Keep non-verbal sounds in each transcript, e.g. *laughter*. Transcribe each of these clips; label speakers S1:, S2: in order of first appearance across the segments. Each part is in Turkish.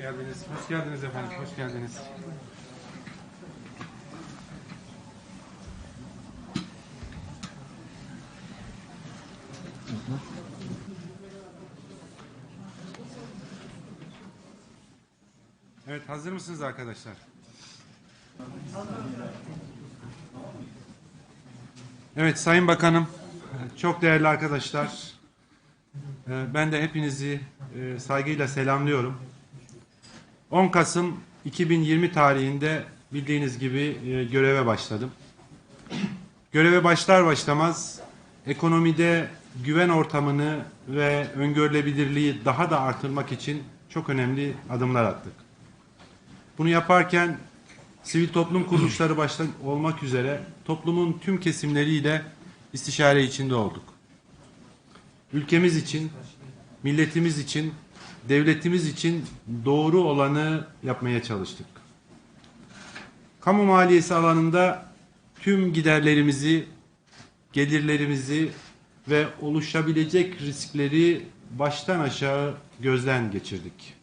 S1: geldiniz. Hoş geldiniz efendim. Hoş geldiniz. Evet hazır mısınız arkadaşlar? Evet Sayın Bakanım, çok değerli arkadaşlar, e, ben de hepinizi e, saygıyla selamlıyorum. 10 Kasım 2020 tarihinde bildiğiniz gibi e, göreve başladım. Göreve başlar başlamaz ekonomide güven ortamını ve öngörülebilirliği daha da artırmak için çok önemli adımlar attık. Bunu yaparken sivil toplum kuruluşları başta olmak üzere toplumun tüm kesimleriyle istişare içinde olduk. Ülkemiz için, milletimiz için, devletimiz için doğru olanı yapmaya çalıştık. Kamu maliyesi alanında tüm giderlerimizi, gelirlerimizi ve oluşabilecek riskleri baştan aşağı gözden geçirdik.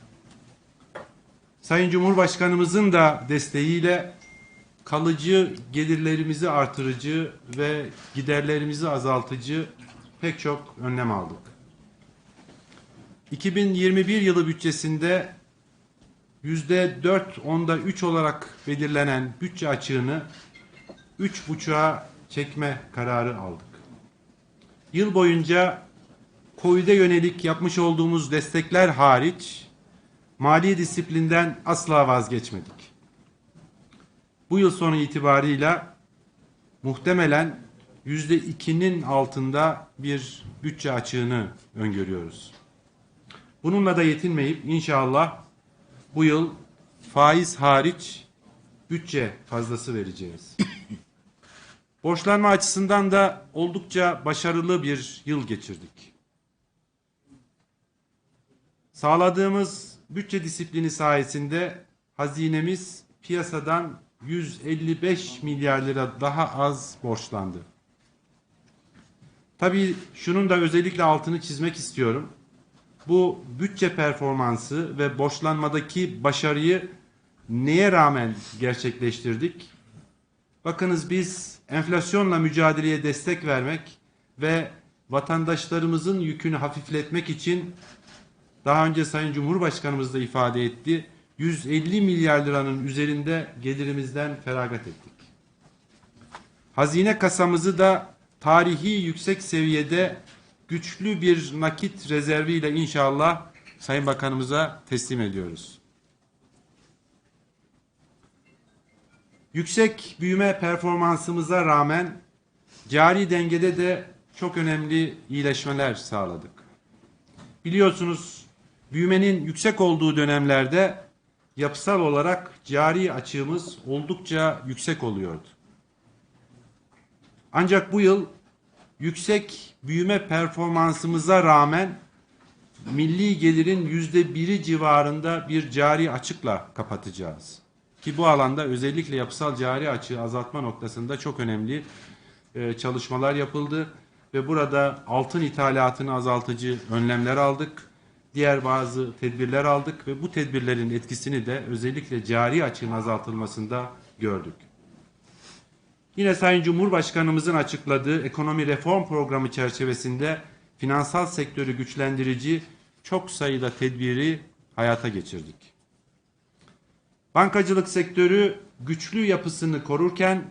S1: Sayın Cumhurbaşkanımızın da desteğiyle kalıcı gelirlerimizi artırıcı ve giderlerimizi azaltıcı pek çok önlem aldık. 2021 yılı bütçesinde yüzde 4 onda 3 olarak belirlenen bütçe açığını 3,5'a çekme kararı aldık. Yıl boyunca COVID'e yönelik yapmış olduğumuz destekler hariç mali disiplinden asla vazgeçmedik. Bu yıl sonu itibarıyla muhtemelen yüzde ikinin altında bir bütçe açığını öngörüyoruz. Bununla da yetinmeyip inşallah bu yıl faiz hariç bütçe fazlası vereceğiz. *laughs* Borçlanma açısından da oldukça başarılı bir yıl geçirdik. Sağladığımız bütçe disiplini sayesinde hazinemiz piyasadan 155 milyar lira daha az borçlandı. Tabii şunun da özellikle altını çizmek istiyorum. Bu bütçe performansı ve borçlanmadaki başarıyı neye rağmen gerçekleştirdik? Bakınız biz enflasyonla mücadeleye destek vermek ve vatandaşlarımızın yükünü hafifletmek için daha önce Sayın Cumhurbaşkanımız da ifade etti. 150 milyar liranın üzerinde gelirimizden feragat ettik. Hazine kasamızı da tarihi yüksek seviyede güçlü bir nakit rezerviyle inşallah Sayın Bakanımıza teslim ediyoruz. Yüksek büyüme performansımıza rağmen cari dengede de çok önemli iyileşmeler sağladık. Biliyorsunuz büyümenin yüksek olduğu dönemlerde yapısal olarak cari açığımız oldukça yüksek oluyordu. Ancak bu yıl yüksek büyüme performansımıza rağmen milli gelirin yüzde biri civarında bir cari açıkla kapatacağız. Ki bu alanda özellikle yapısal cari açığı azaltma noktasında çok önemli e, çalışmalar yapıldı ve burada altın ithalatını azaltıcı önlemler aldık. Diğer bazı tedbirler aldık ve bu tedbirlerin etkisini de özellikle cari açığın azaltılmasında gördük. Yine Sayın Cumhurbaşkanımızın açıkladığı ekonomi reform programı çerçevesinde finansal sektörü güçlendirici çok sayıda tedbiri hayata geçirdik. Bankacılık sektörü güçlü yapısını korurken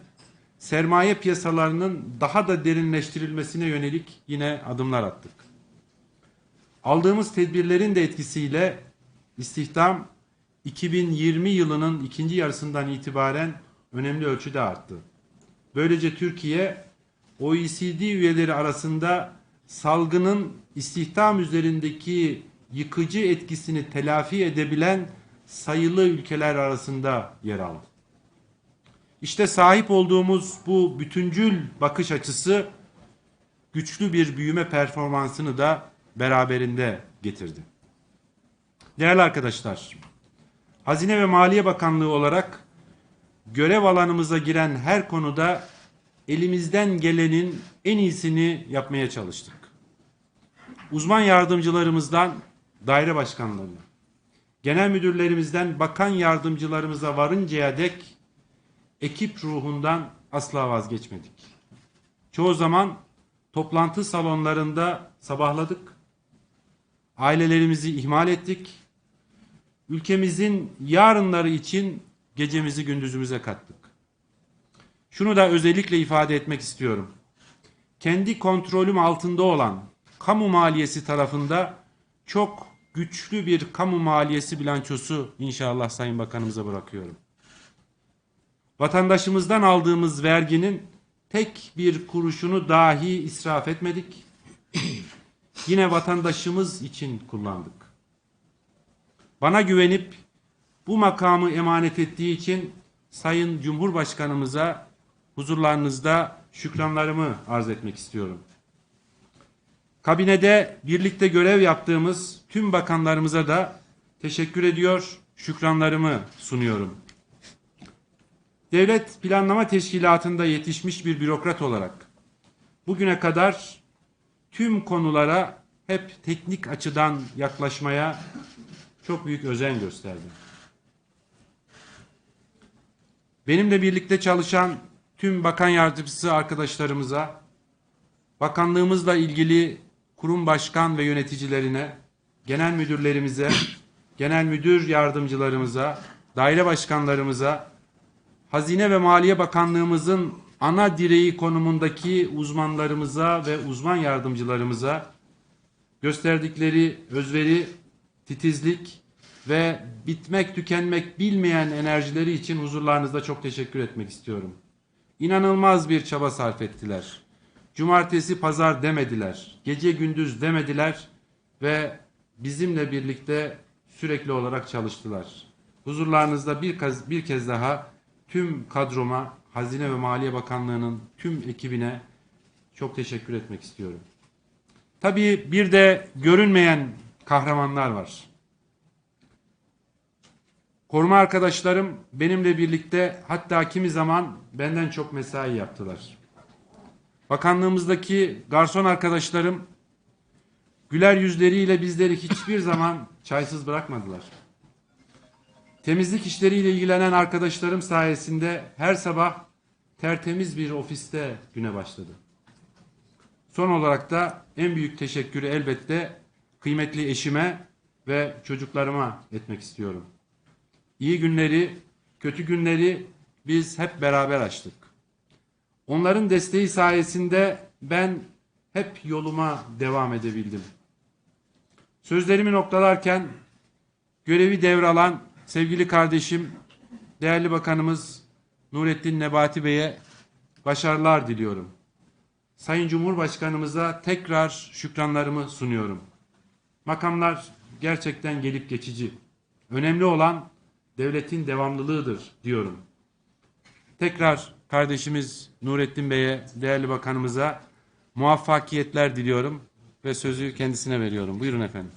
S1: sermaye piyasalarının daha da derinleştirilmesine yönelik yine adımlar attık. Aldığımız tedbirlerin de etkisiyle istihdam 2020 yılının ikinci yarısından itibaren önemli ölçüde arttı. Böylece Türkiye OECD üyeleri arasında salgının istihdam üzerindeki yıkıcı etkisini telafi edebilen sayılı ülkeler arasında yer aldı. İşte sahip olduğumuz bu bütüncül bakış açısı güçlü bir büyüme performansını da beraberinde getirdi. Değerli arkadaşlar, Hazine ve Maliye Bakanlığı olarak görev alanımıza giren her konuda elimizden gelenin en iyisini yapmaya çalıştık. Uzman yardımcılarımızdan daire başkanlarına, genel müdürlerimizden bakan yardımcılarımıza varıncaya dek ekip ruhundan asla vazgeçmedik. Çoğu zaman toplantı salonlarında sabahladık. Ailelerimizi ihmal ettik. Ülkemizin yarınları için gecemizi gündüzümüze kattık. Şunu da özellikle ifade etmek istiyorum. Kendi kontrolüm altında olan kamu maliyesi tarafında çok güçlü bir kamu maliyesi bilançosu inşallah Sayın Bakanımıza bırakıyorum. Vatandaşımızdan aldığımız verginin tek bir kuruşunu dahi israf etmedik. Yine vatandaşımız için kullandık. Bana güvenip bu makamı emanet ettiği için Sayın Cumhurbaşkanımıza huzurlarınızda şükranlarımı arz etmek istiyorum. Kabinede birlikte görev yaptığımız tüm bakanlarımıza da teşekkür ediyor, şükranlarımı sunuyorum. Devlet Planlama Teşkilatı'nda yetişmiş bir bürokrat olarak bugüne kadar tüm konulara hep teknik açıdan yaklaşmaya çok büyük özen gösterdim. Benimle birlikte çalışan tüm bakan yardımcısı arkadaşlarımıza, bakanlığımızla ilgili kurum başkan ve yöneticilerine, genel müdürlerimize, genel müdür yardımcılarımıza, daire başkanlarımıza, Hazine ve Maliye Bakanlığımızın ana direği konumundaki uzmanlarımıza ve uzman yardımcılarımıza gösterdikleri özveri, titizlik ve bitmek tükenmek bilmeyen enerjileri için huzurlarınızda çok teşekkür etmek istiyorum. İnanılmaz bir çaba sarf ettiler. Cumartesi pazar demediler. Gece gündüz demediler ve bizimle birlikte sürekli olarak çalıştılar. Huzurlarınızda bir kez, bir kez daha tüm kadroma, Hazine ve Maliye Bakanlığı'nın tüm ekibine çok teşekkür etmek istiyorum. Tabii bir de görünmeyen kahramanlar var. Koruma arkadaşlarım benimle birlikte hatta kimi zaman benden çok mesai yaptılar. Bakanlığımızdaki garson arkadaşlarım güler yüzleriyle bizleri hiçbir zaman çaysız bırakmadılar. Temizlik işleriyle ilgilenen arkadaşlarım sayesinde her sabah tertemiz bir ofiste güne başladı. Son olarak da en büyük teşekkürü elbette kıymetli eşime ve çocuklarıma etmek istiyorum. İyi günleri, kötü günleri biz hep beraber açtık. Onların desteği sayesinde ben hep yoluma devam edebildim. Sözlerimi noktalarken görevi devralan sevgili kardeşim, değerli bakanımız Nurettin Nebati Bey'e başarılar diliyorum. Sayın Cumhurbaşkanımıza tekrar şükranlarımı sunuyorum. Makamlar gerçekten gelip geçici. Önemli olan devletin devamlılığıdır diyorum. Tekrar kardeşimiz Nurettin Bey'e, değerli bakanımıza muvaffakiyetler diliyorum ve sözü kendisine veriyorum. Buyurun efendim.